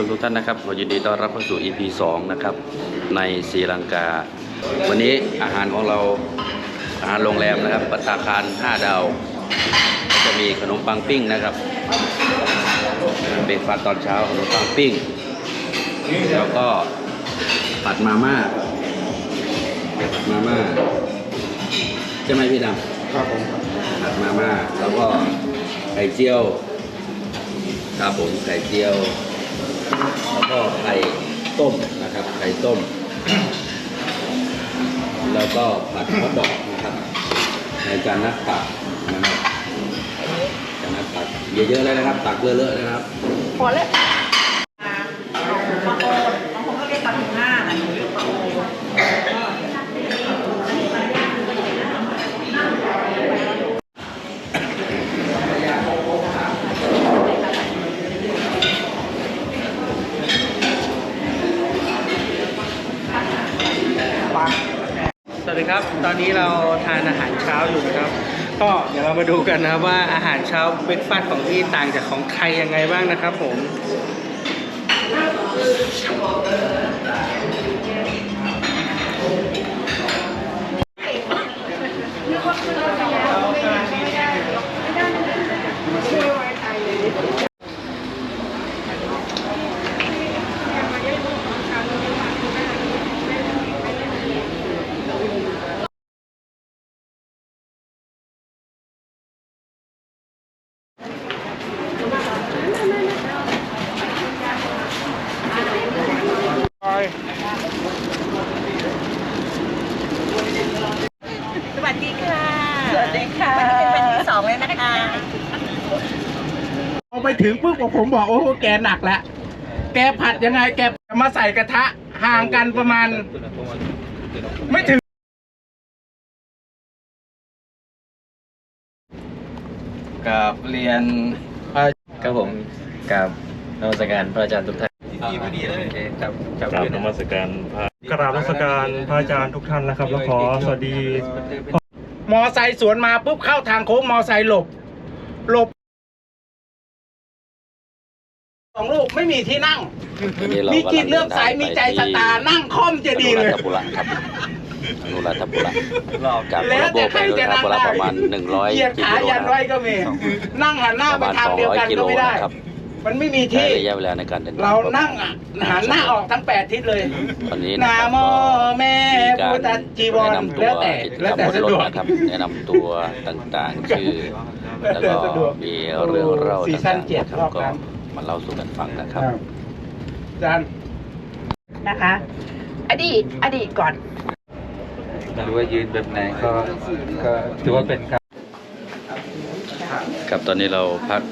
วัสดีท่านผู้ชมทุกท่านนะครับขอยินดีต้อนรับเข้าสู่ EP 2 นะครับ ในศรีลังกา วันนี้อาหารของเราอาหารโรงแรมนะครับปัตตาคาร 5 ดาว จะมีขนมปังปิ้งนะครับเบรกฟาสต์ตอนเช้าขนมปังปิ้ง แล้วก็ผัดมาม่าผัดมาม่าใช่ไหมพี่ดำครับผมผัดมาม่าแล้วก็ไข่เจียวครับผมไข่เจียว แล้วก็ไข่ต้มนะครับ ไข่ต้ม แล้วก็ผัดฮอทดอกนะครับ ในจานนักตักนะครับจานนักตักเยอะๆเลยนะครับ ตักเลอะๆนะครับ พอแล้วบางคนบางคนก็เรียกปลาทูน่าอันนี้เรียกปลาโอ สวัสดี ครับ ตอนนี้เราทานอาหารเช้าอยู่นะครับ ก็เดี๋ยวเรามาดูกันนะครับว่าอาหารเช้าเบรกฟาสต์ของที่ต่างจากของไทยยังไงบ้างนะครับผม ดีค่ะ สวัสดีค่ะวันนี้เป็นวันที่สองแล้วนะคะพอไปถึงปุ๊บผมบอกโอ้โหแกหนักแล้วแกผัดยังไง แกมาใส่กระทะห่างกันประมาณ ไม่ถึง กับเรียนพระครับผมกับนวัตการพระอาจารย์ทุกท่านดีพอดีเลยครับกราบนมัสการพระกราบนมัสการพระอาจารย์ทุกท่านนะครับ แล้วขอสวัสดี มอไซค์สวนมาปุ๊บเข้าทางโค้งมอไซค์หลบ หลบสองลูกไม่มีที่นั่ง วันนี้เรามีกำลังจิตเลื่อมใสมีใจสตาร์นั่งค่อมจะดีเลย อนุรัฐบุระครับอนุรัฐบุระจากแล้วโบแต่ไปใครอนุจะรัฐนั่งบุระได้ประมาณ100เหยียดกิขาโลยันนะคไว้รับก็มีนั่งหันหน้าประไปมาณทางเดียวกัน200กิก็โลไม่ได้ นะครับ มันไม่มีใช้ที่ ระยะเวลาในการเดินทางเราประมณนั่งอะหันหน้าออกทั้งแปดทิศเลยวันนี้นานะครับโมก็แม่มีการพุทธจีวรแนะนำตัวแล้วแต่กิจกรแล้วรมแต่บนสะรดถวก นะครับ แนะนำตัวต่างๆ ชื่อ แล้วก็สะดวกมีเรื่องเล่าซีซั่ต่านงเจ็ดๆนะครรัอบบก็นั้น มาเล่าสู่กันฟังนะครับ อาจารย์ นะคะ อดีต อดีตก่อน ไม่รู้ว่ายืนแบบไหนก็ก็ถือว่าเป็น ครับครับตอนนี้เราพัก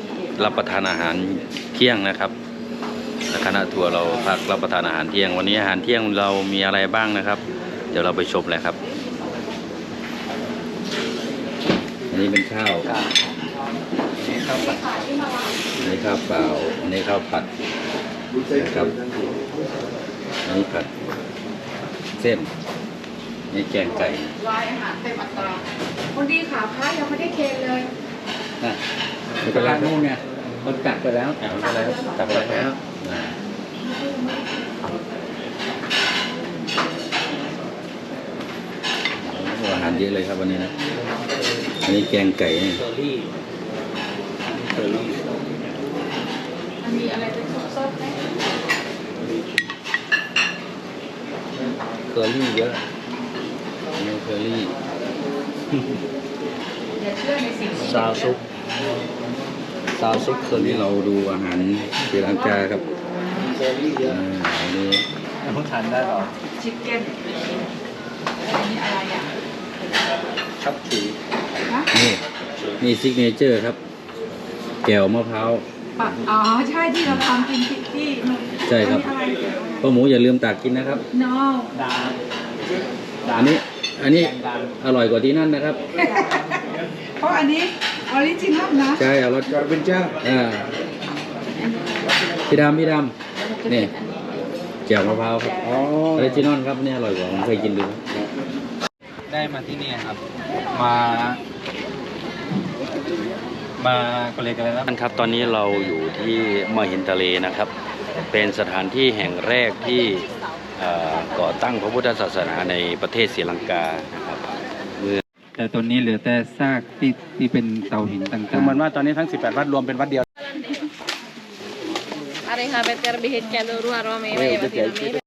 รับประทานอาหารเที่ยงนะครับคณะทัวร์เราพักรับประทานอาหารเที่ยง วันนี้อาหารเที่ยงเรามีอะไรบ้างนะครับ เดี๋ยวเราไปชมเลยครับ อันนี้เป็นข้าวอันนี้ข้าวเปล่าอันนี้ข้าวผัดนะครับอันนี้ผัดเส้นอันนี่แกงไก่วายอาหารเต็มอัตราคนดีขาพระยังไม่ได้เคนเลยนะ ไม่เป็นไรนู่นไงมันตักไปแล้วอ่าไม่เป็นไรครับตักไปแล้วอ่าโอ้อาหารเยอะเลยครับวันนี้นะอันนี้แกงไก่นี่มันมีอะไรเป็นสดๆไหมเคอรี่เยอะอันนี้เคอรี่อย่าเชื่อในสิ่งที่ซาวซุป ซาวซุปตอนนี้เราดูอาหารศรีลังกาครับอ่าอันนี้เพิ่งทานได้หรอชิคเก้นอันนี้อะไรอะชับฉีฮะนี่นี่ซิกเนเจอร์ครับ แก้วมะพร้าวปะอ๋อใช่ที่เราทำกินที่ที่ใช่ครับอันนี้อะไรพ่อหมูอย่าลืมตักกินนะครับ no อันนี้อันนี้อร่อยกว่าที่นั่นนะครับ เพราะอันนี้ ออริจินอลนะใช่เอารสการเป็นเจ้าอ่าพี่ดำพี่ดำนี่แจ่วมะพร้าวครับออริจินอลครับเนี่ยอร่อยกว่าผมเคยกินดู ได้มาที่นี่ครับ มา มาก็เลยกันแล้วท่านครับ ตอนนี้เราอยู่ที่มหินทะเลนะครับ เป็นสถานที่แห่งแรกที่เอ่อก่อตั้งพระพุทธศาสนาในประเทศศรีลังกานะครับเมื่อ แต่ตอนนี้เหลือแต่ซากที่ที่เป็นเตาหินต่างๆ คือเหมือนว่าตอนนี้ทั้ง 18 วัดรวมเป็นวัดเดียว Are yang habis terbihit jalur arwah mewah ya masih namanya.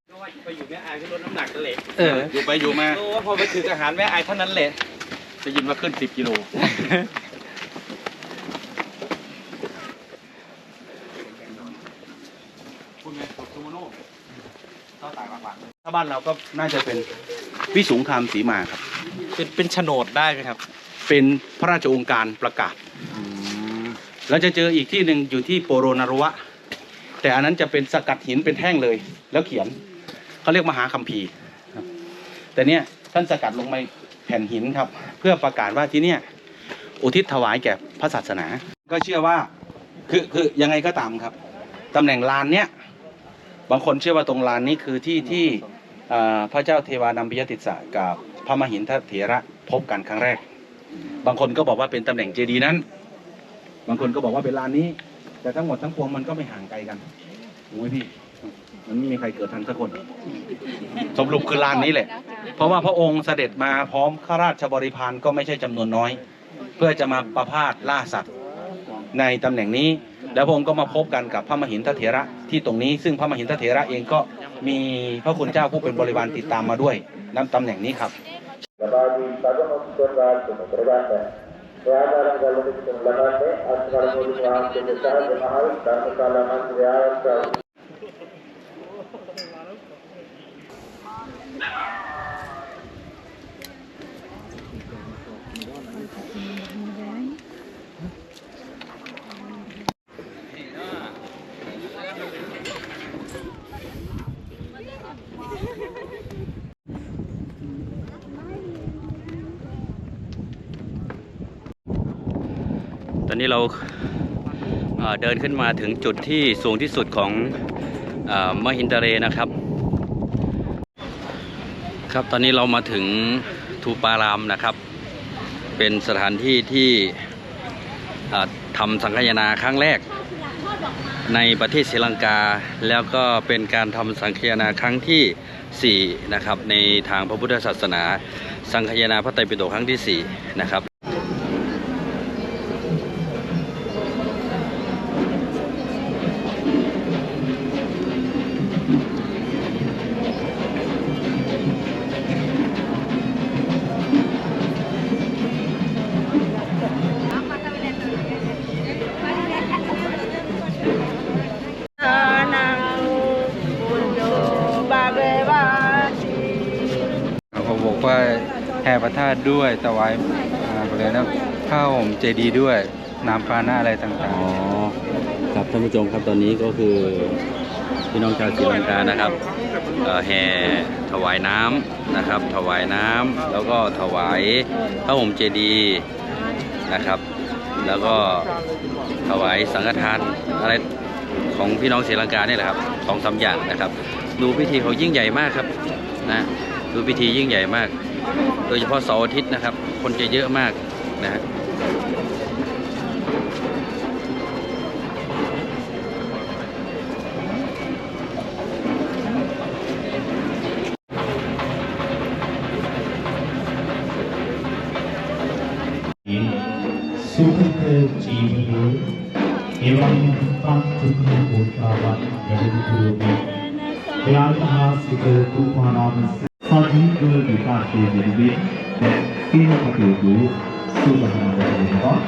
ไปอยู่แม่อายก็ลดน้ำหนักกันเลยเออ อยู่ไปอยู่มาโอ้พอไปถึงอาหารแม่อายเท่านั้นแหละได้ยินว่าขึ้น 10 กิโลถ้าบ้านเราก็น่าจะเป็นวิสุงคามสีมาครับ เป็นเป็นโฉนดได้ไหมครับ เป็นพระราชองค์การประกาศ แล้วจะเจออีกที่หนึ่งอยู่ที่โปโรนารวะ แต่อันนั้นจะเป็นสกัดหินเป็นแท่งเลย แล้วเขียนเขาเรียกมหาคัมภีร์ครับแต่เนี้ยท่านสกัดลงในแผ่นหินครับ เพื่อประกาศว่าที่เนี่ยอุทิศถวายแก่พระศาสนา ก็เชื่อว่าคือคือยังไงก็ตามครับตำแหน่งลานเนี้ยบางคนเชื่อว่าตรงลานนี้คือที่ที่เอ่อพระเจ้าเทวานัมปิยติสสะกับ พระมหินทเถระพบกันครั้งแรก บางคนก็บอกว่าเป็นตำแหน่งเจดีย์นั้น บางคนก็บอกว่าเป็นลานนี้ แต่ทั้งหมดทั้งปวงมันก็ไม่ห่างไกลกันโอ้ยพี่มันไม่มีใครเกิดทันสักคนสรุปคือลานนี้แหละ เพราะว่าพระองค์เสด็จมาพร้อมข้าราชบริพารก็ไม่ใช่จำนวนน้อย เพื่อจะมาประพาสล่าสัตว์ในตำแหน่งนี้ แล้วพระองค์ก็มาพบกันกับพระมหินทเถระที่ตรงนี้ ซึ่งพระมหินทเถระเองก็มีพระคุณเจ้าผู้เป็นบริวารติดตามมาด้วย นำตำแหน่งนี้ครับ นนี้เราเอ่อเดินขึ้นมาถึงจุดที่สูงที่สุดของเออมหินทะเลนะครับ ครับตอนนี้เรามาถึงทูปารามนะครับ เป็นสถานที่ที่ทำสังฆายนาครั้งแรก ในประเทศศรีลังกา แล้วก็เป็นการทำสังฆายนาครั้งที่ 4 นะครับ ในทางพระพุทธศาสนา สังฆายนาพระไตรปิฎกครั้งที่ 4 นะครับ เจดีย์ด้วยน้ำปานะอะไรต่างอ๋อครับท่านผู้ชมครับตอนนี้ก็คือพี่น้องชาวศรีลังกานะครับเอ่อแห่ถวายน้ำนะครับ ถวายน้ำแล้วก็ถวายพระห่มเจดีย์นะครับ แล้วก็ถวายสังฆทานอะไรของพี่น้องศรีลังกาเนี่ยแหละครับสองสามอย่างนะครับ ดูพิธีเขายิ่งใหญ่มากครับนะดูพิธียิ่งใหญ่มาก โดยเฉพาะเสาร์อาทิตย์นะครับ คนจะเยอะมากนะฮะ චිත්ත කෝට්ටාවන් වැඩිදුරෝගේ ව්‍යාපාරික කුපානාම සජීව විකාශයේ වෙනුවෙන් දැන් කියන කටයුතු සුබ සම්පන්න වෙනවා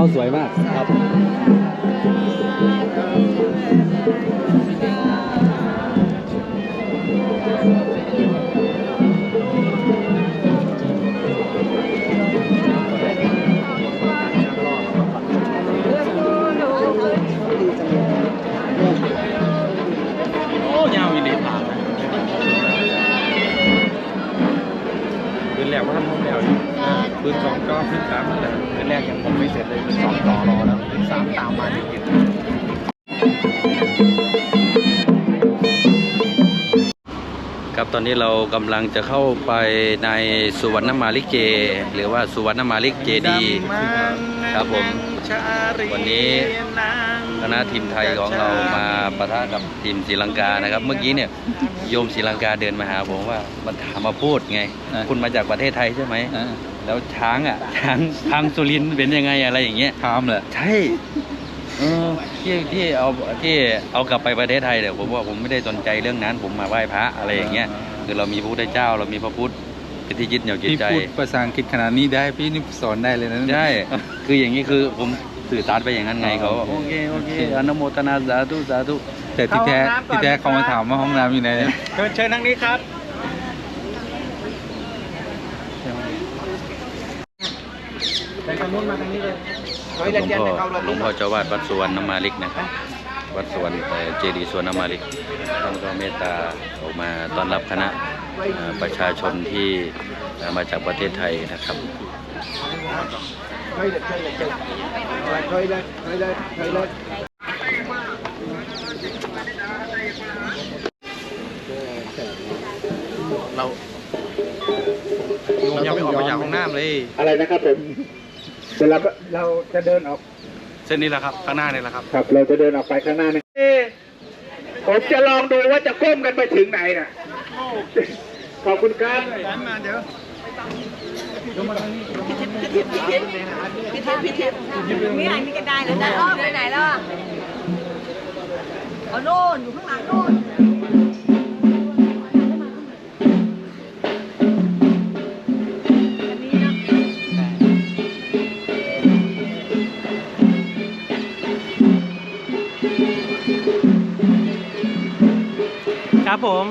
โอ้ยาวอีหลีผ่านนะคืนแรกว่าทำห้องแล้วอยู่คืนสองก็คืนสามนั่นแหละคืนแรกยัง ผมไม่เสร็จเลยคืนสองต่อรอแล้วคืนสามตามมาติดครับตอนนี้เรากำลังจะเข้าไปในสุวรรณมาลิเก หรือว่าสุวรรณมาลิกเจดีครับผมวันนี้คณะทีมไทยของเรามาประทะกับทีมศรีลังกานะครับ เมื่อกี้เนี่ยโยมศรีลังกาเดินมาหาผมว่ามันถามมาพูดไง คุณมาจากประเทศไทยใช่ไหม แล้วช้างอะช้างช้างสุรินทร์เป็นยังไงอะไรอย่างเงี้ยถามเลยใช่เออที่ที่เอาที่เอากลับไปประเทศไทยเนี่ยผมว่าผมไม่ได้สนใจเรื่องนั้น ผมมาไหว้พระอะไรอย่างเงี้ยคือเรามีพระพุทธเจ้า เรามีพระพุทธเป็นที่ยึดเหนี่ยวจิตพี่ใจพูดภาษาอังกฤษขนาดนี้ได้พี่นี่สอนได้เลยนะใช่คืออย่างนี้คือผมสื่อสารไปอย่างนั้นไงอ๋อเขาโอโอเคเคโอเคอนุโมทนาสาธุสาธุแต่ที่แท้เข้าห้องน้ำก่อนที่แท้เขามาถามว่าห้องน้ำอยู่ไหนเชิญเชิญนั่งนี้ครับ ไปทางนู้นมาทางนี้เลยหลวงพ่อหลวงพ่อเจ้าวาดวัดสุวรรณมาลิกนะครับ วัดสุวรรณเอ่อเจดีย์สุวรรณมาลิกท่านก็เมตตาออกมาต้อนรับคณะเอ่อประชาชนที่เอ่อมาจากประเทศไทยนะครับยังไม่ออกมาจากห้องน้ำเลย อะไรนะครับผม เสร็จแล้วก็เราจะเดินออก เส้นนี้แหละครับ ข้างหน้านี่แหละครับ ครับ เราจะเดินออกไปข้างหน้านี่ผมจะลองดูว่าจะก้มกันไปถึงไหนน่ะขอบคุณครับพิเทศพิเทศไม่ไหนนี่ก็ได้แล้วนะอ้อมไปไหนแล้วอะเอาโน่นอยู่ข้างหลังโน่น ผม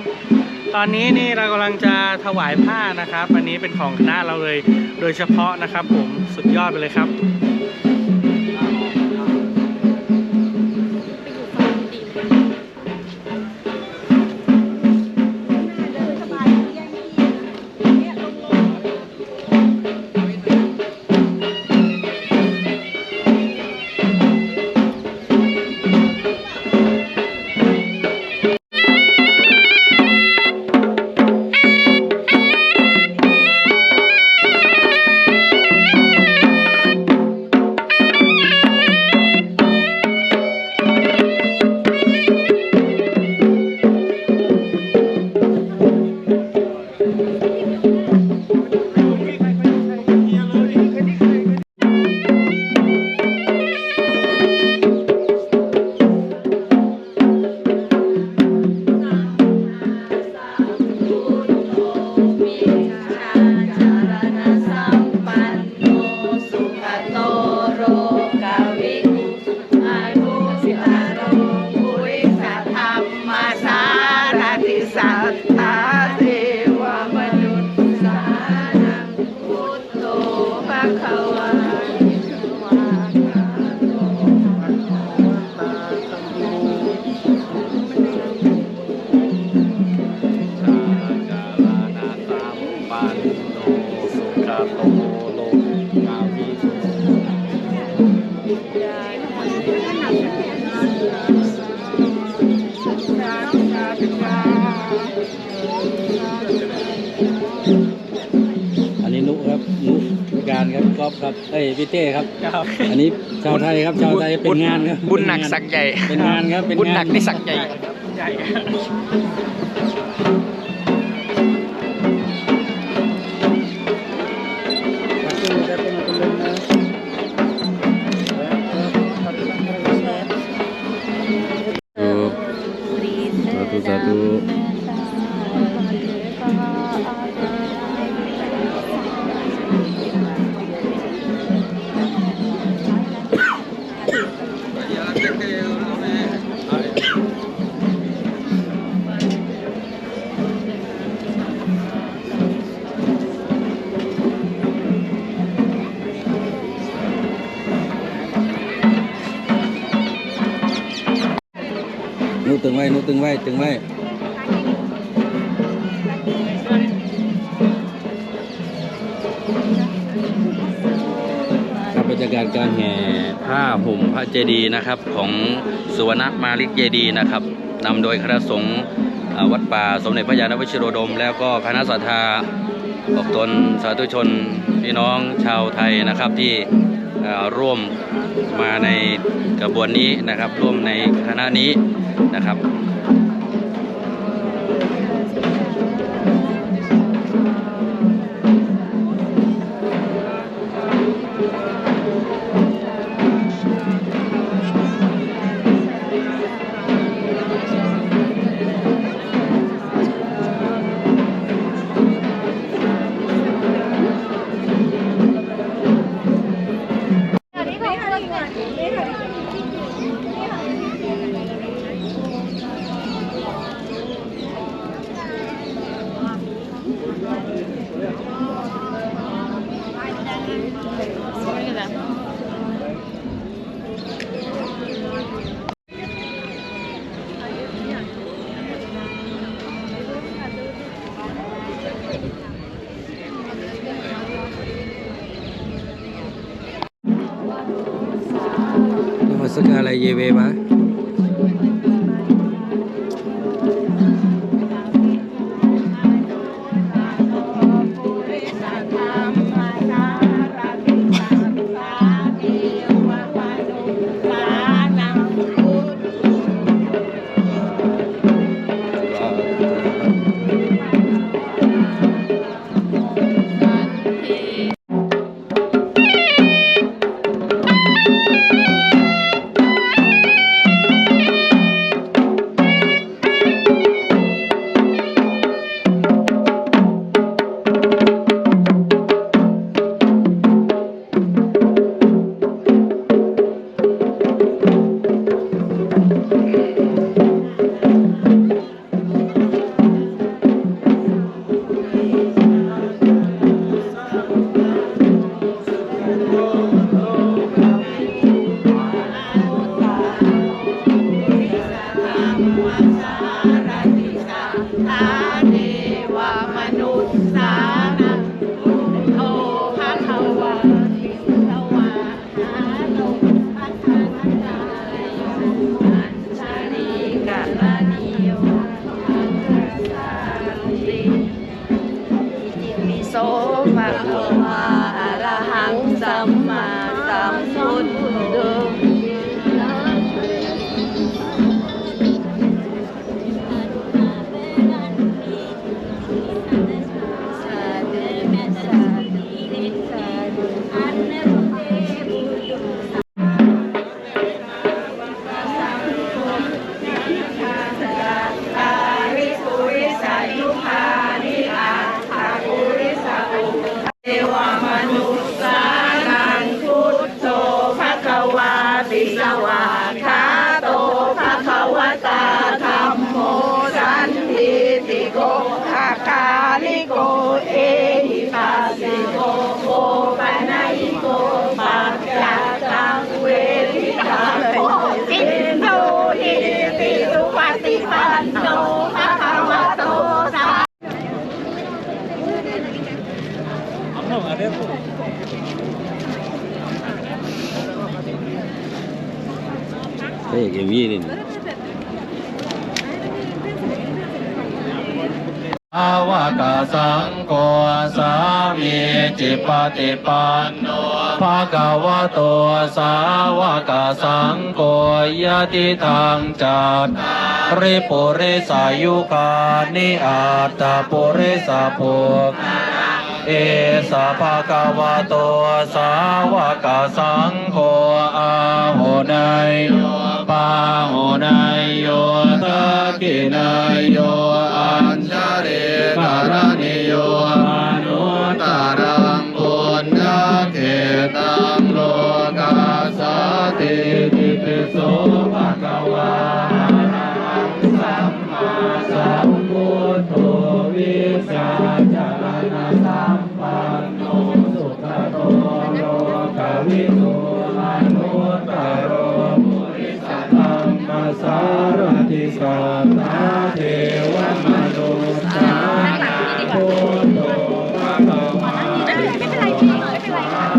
ตอนนี้นี่เรากำลังจะถวายผ้านะครับ อันนี้เป็นของคณะเราเลย โดยเฉพาะนะครับ ผมสุดยอดไปเลยครับ พี่เต้ครับ ครับ อันนี้ชาวไทยครับชาวไทยเป็นงานครับบุญหนักสักใหญ่ เป็นงานครับ เป็นบุญหนังากนนี่สักใหญ่ ใหญ่ ถึงไว้ตึงไว้ครับบรรยากาศการแห่ผ้าห่มพระเจดีย์นะครับ ของสุวรรณมาลิกเจดีย์นะครับนำโดยคณะสงฆ์วัดป่าสมเด็จพระยาณวชิโรดม แล้วก็คณะสัทธาออกตนสาธุชนพี่น้องชาวไทยนะครับที่ร่วมมาในกระบวนนี้นะครับ ร่วมในคณะนี้นะครับ กา เฮ้ยเอ็มวีนี่อาวกาสังโฆสามีจิปฏิปันโนภะคะวะโตสาวกสังโฆยะติทางจัตริปุริสายุคานิอาตตปุริสาภุ เอสะภะคะวะโตสาวกสังโฆอาโหนายโยปาโหนายโยตะกินายโยอัญชเรการณิโย สารติสัทธาเทวมนุษย์สาพุทโธภะคะวะไม่เป็นไรพี่ไม่เป็นไระ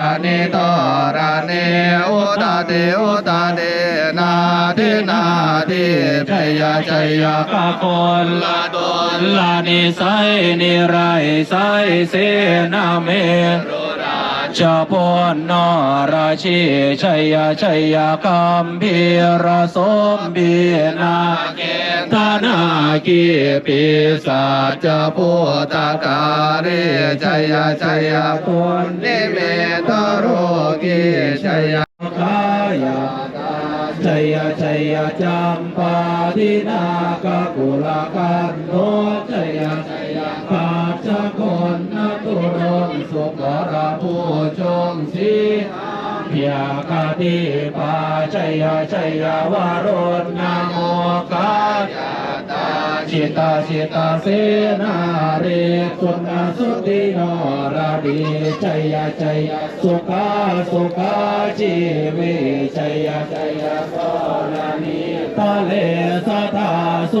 อานิโตราเนอุตาเตอุตาเตนาเทนาเทพยาชยากะคนละตนลานิไสนิไรไสเสนาเมรุร ชพลนราชีชัยยาชัยยาคัมพีรสมบีนาเกตนากีปิสาจพุตกาเรชัยยาชัยยาคนนิเมตโรกิชัยยาคายาชัยยาชัยยาจัมปาทินากะกุลกันโนชัยยาชัยยาปาจคน ตุรงสุขรผู้ชงสีเพียกาติปาชัยยาชัยยาวารณนาโมกายตาจิตาจิตาเสนาเรคุณสุติโนราดีชัยยาชัยยาสุขาสุขาชีวิชัยยาชัยยาโสนานิตาเลสตาสุ